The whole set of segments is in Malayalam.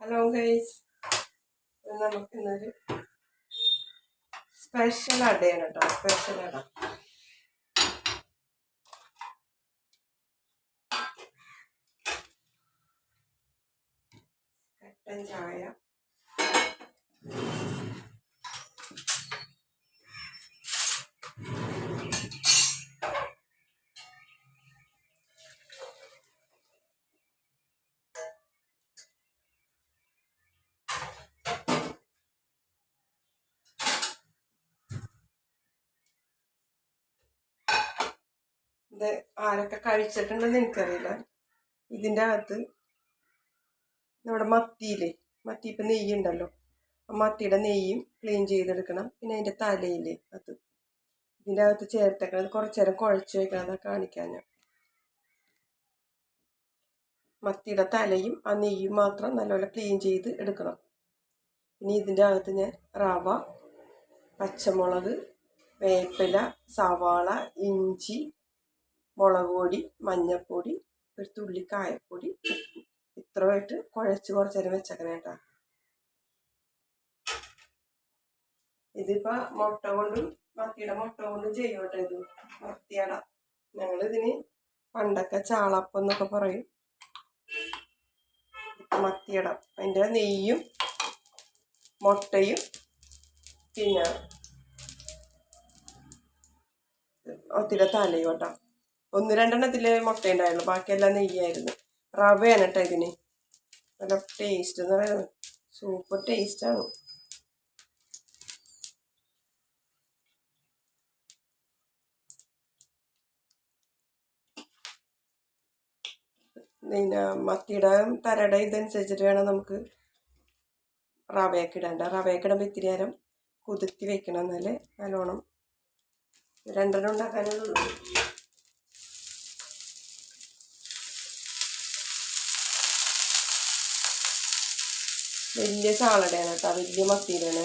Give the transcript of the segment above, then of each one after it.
Hello guys. നമുക്ക് ഇന്നൊരു സ്പെഷ്യൽ അടയാണ് കേട്ടോ സ്പെഷ്യൽ അട. കട്ടൻ ചായ. ഇത് ആരൊക്കെ കഴിച്ചിട്ടുണ്ടെന്ന് എനിക്കറിയില്ല. ഇതിന്റെ അകത്ത് നമ്മുടെ മത്തിയില്ലേ? മത്തി ഇപ്പം നെയ്യ് ഉണ്ടല്ലോ. ആ മത്തിയുടെ നെയ്യും ക്ലീൻ ചെയ്തെടുക്കണം. പിന്നെ അതിന്റെ തലയില്ലേ? അത് ഇതിന്റെ അകത്ത് ചേർത്തേക്കണം. കുറച്ച് നേരം കുഴച്ച് വയ്ക്കണം അതാ കാണിക്കാൻ ഞാൻ. മത്തിയുടെ തലയും ആ നെയ്യും മാത്രം നല്ലപോലെ ക്ലീൻ ചെയ്ത് എടുക്കണം. ഇനി ഇതിന്റെ അകത്ത് ഞാൻ റവ പച്ചമുളക് വേപ്പില സവാള ഇഞ്ചി മുളക് പൊടി മഞ്ഞൾപ്പൊടി ഒരു തുള്ളി കായപ്പൊടി ഉപ്പ്. ഇത്രമായിട്ട് കുഴച്ച് കുറച്ച് നേരം വെച്ചേക്കണം കേട്ടോ. ഇതിപ്പോ മുട്ട കൊണ്ടും മത്തിയുടെ മുട്ട കൊണ്ടും ചെയ്യോട്ടെ ഇത്. മത്തിയട. ഞങ്ങൾ ഇതിന് പണ്ടൊക്കെ ചാളപ്പം എന്നൊക്കെ പറയും. മത്തിയട. അതിന്റെ നെയ്യും മുട്ടയും പിന്നെ ഒത്തിരി തലയും കേട്ടോ. ഒന്ന് രണ്ടെണ്ണത്തിൽ മുട്ട ഉണ്ടായുള്ളൂ ബാക്കിയെല്ലാം നെയ്യായിരുന്നു. റവയാണ് കേട്ടോ ഇതിന്. നല്ല ടേസ്റ്റ് എന്ന് പറയുന്നത്. സൂപ്പർ ടേസ്റ്റാണ് പിന്നെ മത്തിയുടെ തരട ഇതനുസരിച്ചിട്ട് വേണം നമുക്ക് റവയൊക്കെ ഇടണ്ട. റവയൊക്കെ ഇടുമ്പോൾ ഇത്തിരി നേരം കുതിർത്തി വെക്കണം എന്നാൽ നല്ലോണം. രണ്ടെണ്ണം ഉണ്ടാക്കാനുള്ളൂ വലിയ ചാളടയാണ് കേട്ടോ വലിയ മത്തിയിലാണ്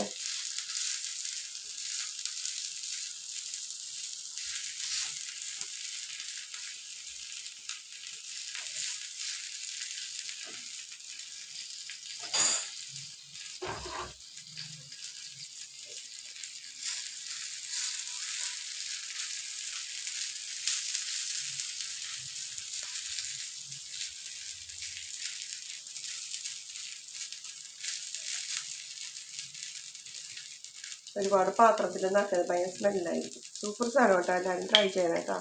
ഒരുപാട് പാത്രത്തിൽ നട്ടത് ഭയങ്കര സ്മെല്ലായിരിക്കും. സൂപ്പർ സാധനം കേട്ടോ എല്ലാവരും ട്രൈ ചെയ്യണം കേട്ടോ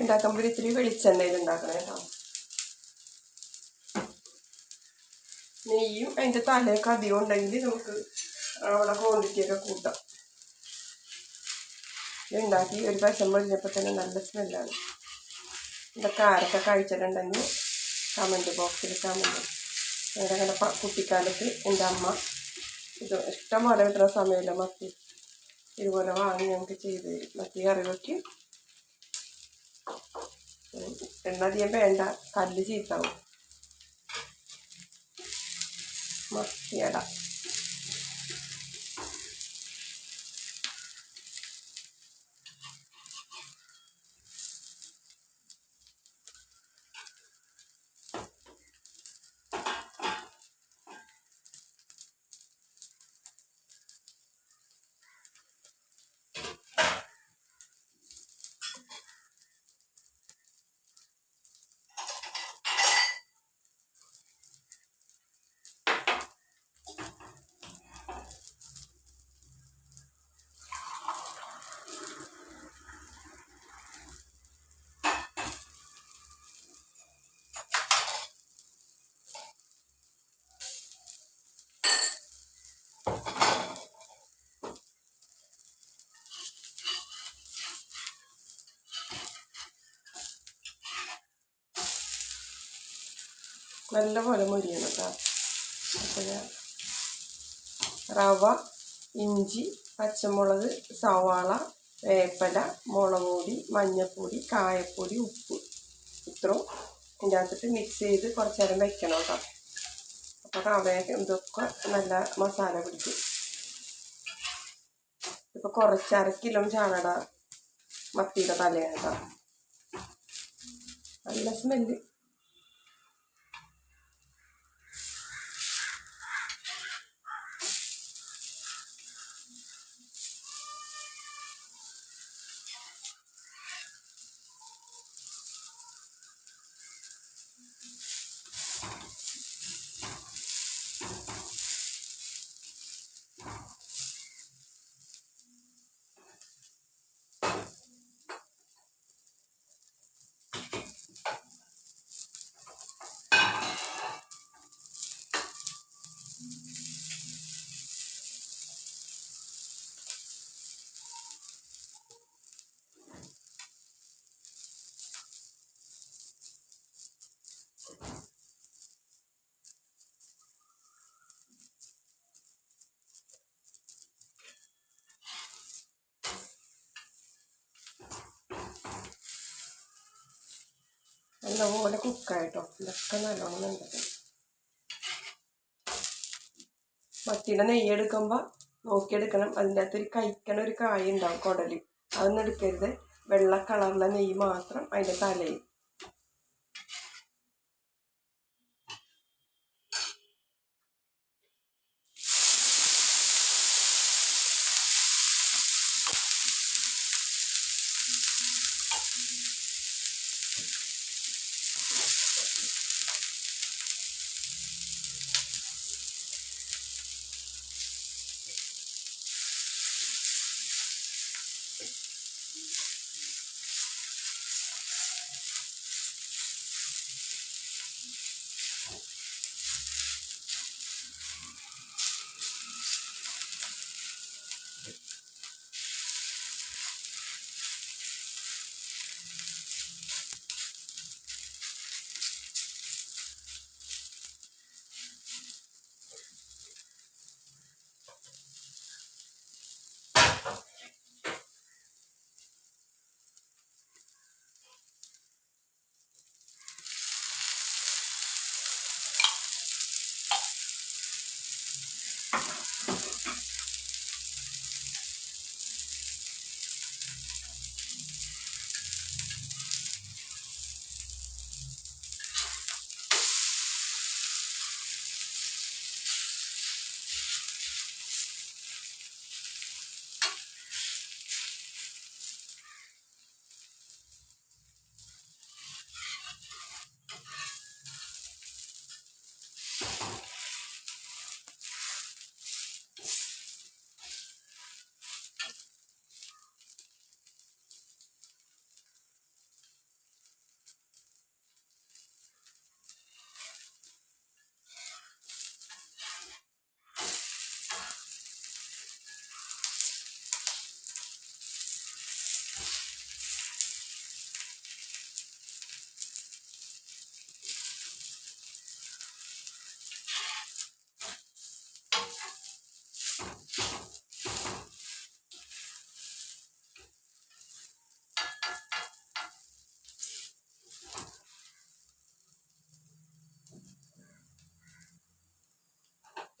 ഉണ്ടാക്കുമ്പോൾ ഇത്തിരി വെളിച്ചെണ്ണയിൽ ഉണ്ടാക്കണം കേട്ടോ നെയ്യും അതിന്റെ തലയൊക്കെ അധികം ഉണ്ടെങ്കിൽ നമുക്ക് അവിടെ ക്വാണ്ടിറ്റി ഒക്കെ കൂട്ടാം ഉണ്ടാക്കി ഒരു പ്രാവശ്യം പൊളിഞ്ഞപ്പോൾ തന്നെ നല്ല സ്മെല്ലാണ്. ഇതൊക്കെ ആരൊക്കെ കഴിച്ചിട്ടുണ്ടെങ്കിൽ കമന്റ് ബോക്സിൽ കമന്റ് ഞങ്ങളുടെ അങ്ങനെ കുട്ടിക്കാലത്ത് എന്റെ അമ്മ ഇത് ഇഷ്ടം പോലെ കിട്ടുന്ന സമയമില്ല മത്തി. ഇതുപോലെ വാങ്ങി ഞങ്ങൾക്ക് ചെയ്ത് തരും മത്തി കറി എണ്ണ അധികം വേണ്ട കല്ല് ചീത്താവും. മത്തിയട നല്ലപോലെ മുരിയണം കേട്ടോ. അപ്പോൾ ഞാൻ റവ ഇഞ്ചി പച്ചമുളക് സവാള വേപ്പല മുളക് പൊടി മഞ്ഞൾപ്പൊടി കായപ്പൊടി ഉപ്പ്. ഇത്രയും ഇതിന്റെ അകത്തിട്ട് മിക്സ് ചെയ്ത് കുറച്ച് നേരം വെക്കണം കേട്ടോ. അപ്പോൾ റവയൊക്കെ ഇതൊക്കെ നല്ല മസാല പിടിക്കും ഇപ്പോൾ കുറച്ച് അര കിലോ ചാണട മത്തിയുടെ തലയാണ് കേട്ടോ. നല്ല സ്മെല്ല് നല്ലപോലെ കുക്കായിട്ടോ. ഇതൊക്കെ നല്ലോണം ഉണ്ട് മത്തിയുടെ നെയ്യ് എടുക്കുമ്പോൾ നോക്കിയെടുക്കണം. അതിന്റെ അകത്ത് ഒരു കഴിക്കണ ഒരു കായ ഉണ്ടാവും കുടൽ. അതൊന്നും എടുക്കരുത്. വെള്ള കളറിലെ നെയ്യ് മാത്രം അതിന്റെ തലയിൽ.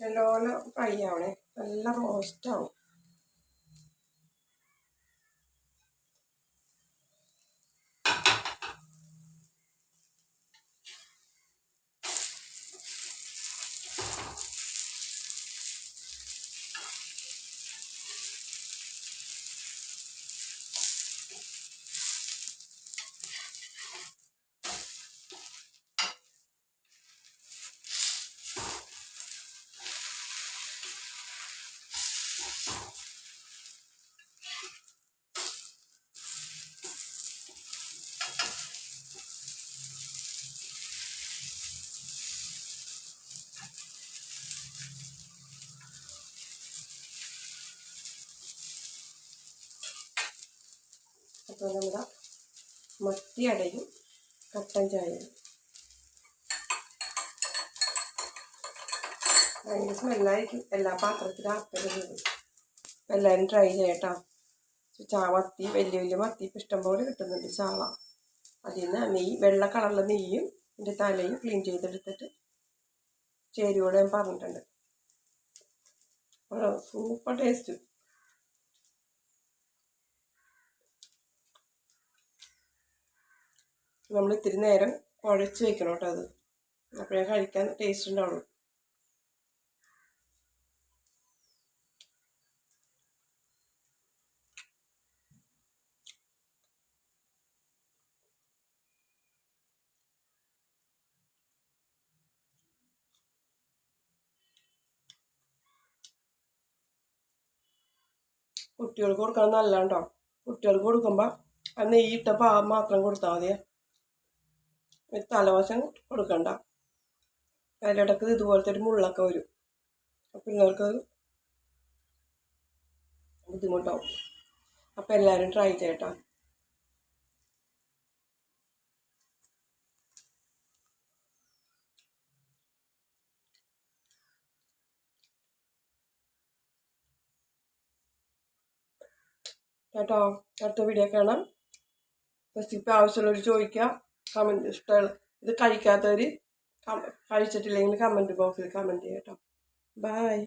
നല്ലോണം ഫ്രൈ ആവണേ. നല്ല റോസ്റ്റ് ആവും. അപ്പോൾ നമ്മുടെ മത്തി അടയും കട്ടൻ ചായയും. ഭയങ്കര സ്മെല്ലായിരിക്കും എല്ലാ പാത്രത്തിലും ആക്കരുത് എല്ലാവരും ട്രൈ ചെയ്യട്ടോ. ചാ മത്തി വലിയ വലിയ മത്തി ഇപ്പം ഇഷ്ടംപോലെ കിട്ടുന്നുണ്ട് ചാള. അതിൽ നിന്ന് നെയ്യ് വെള്ള കളറിലെ നെയ്യും ഇതിന്റെ തലയും ക്ലീൻ ചെയ്തെടുത്തിട്ട് ചേരുവോടെ ഞാൻ പറഞ്ഞിട്ടുണ്ട്. സൂപ്പർ ടേസ്റ്റ് നമ്മൾ ഇത്തിരി നേരം കുഴച്ച് വെക്കണം കേട്ടോ അത്. അപ്പോഴേ കഴിക്കാൻ ടേസ്റ്റ് ഉണ്ടാവുള്ളൂ. കുട്ടികൾക്ക് കൊടുക്കാൻ നല്ലതാണ്ടോ കുട്ടികൾക്ക് കൊടുക്കുമ്പോൾ ആ നെയ്യിട്ട പാ മാത്രം കൊടുത്താൽ മതിയേ. ഒരു തലവശം കൊടുക്കണ്ട. അതിലിടക്ക് ഇതുപോലത്തെ ഒരു മുള്ളൊക്കെ വരും. അപ്പം പിള്ളേർക്ക് ബുദ്ധിമുട്ടാവും. അപ്പം എല്ലാവരും ട്രൈ ചെയ്യട്ടോ. കേട്ടോ? അടുത്ത വീഡിയോ കാണാം. റെസിപ്പി ആവശ്യമുള്ളവർ ചോദിക്കുക കമന്റ് ഇഷ്ടമുള്ള ഇത് കഴിക്കാത്തവർ കഴിച്ചിട്ടില്ലെങ്കിൽ കമന്റ് ബോക്സിൽ കമന്റ് ചെയ്യാം കേട്ടോ ബായ്